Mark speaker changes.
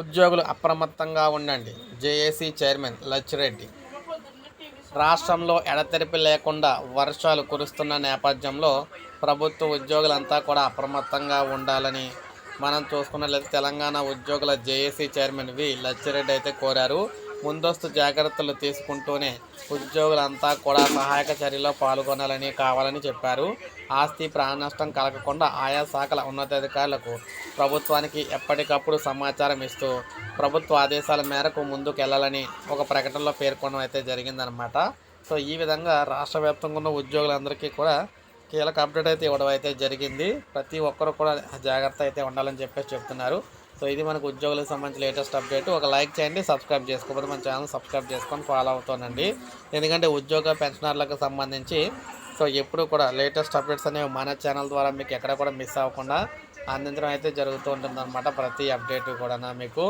Speaker 1: ఉద్యోగులు అప్రమత్తంగా ఉండండి. JAC chairman Lachireddy. రాష్ట్రంలో ఎడతెరిపి లేకుండా వర్షాలు కురుస్తున్న నేపథ్యంలో ప్రభుత్వ ఉద్యోగులంతా కూడా అప్రమత్తంగా ఉండాలని మనం చూసుకున్నట్లయితే తెలంగాణ ఉద్యోగుల జేఏసీ చైర్మన్ వి లచ్చిరెడ్డి అయితే కోరారు. ముందస్తు జాగ్రత్తలు తీసుకుంటూనే ఉద్యోగులంతా కూడా సహాయక చర్యలో పాల్గొనాలని కావాలని చెప్పారు. ఆస్తి ప్రాణ నష్టం కలగకుండా ఆయా శాఖల ఉన్నతాధికారులకు ప్రభుత్వానికి ఎప్పటికప్పుడు సమాచారం ఇస్తూ ప్రభుత్వ ఆదేశాల మేరకు ముందుకెళ్ళాలని ఒక ప్రకటనలో పేర్కొనడం అయితే జరిగిందనమాట సో ఈ విధంగా రాష్ట్ర వ్యాప్తంగా ఉన్న ఉద్యోగులందరికీ కూడా కీలక అప్డేట్ అయితే ఇవ్వడం అయితే జరిగింది. ప్రతి ఒక్కరు కూడా జాగ్రత్త అయితే ఉండాలని చెప్పేసి చెప్తున్నారు. సో ఇది మనకు ఉద్యోగులకు సంబంధించి లేటెస్ట్ అప్డేట్ ఒక లైక్ చేయండి సబ్స్క్రైబ్ చేసుకోకపోతే మన ఛానల్ సబ్స్క్రైబ్ చేసుకొని ఫాలో అవుతానండి ఎందుకంటే ఉద్యోగ పెన్షనర్లకు సంబంధించి సో ఎప్పుడు కూడా లేటెస్ట్ అప్డేట్స్ అనేవి మన ఛానల్ ద్వారా మీకు ఎక్కడ కూడా మిస్ అవ్వకుండా అందించడం అయితే జరుగుతూ ఉంటుంది ప్రతి అప్డేట్ కూడా మీకు.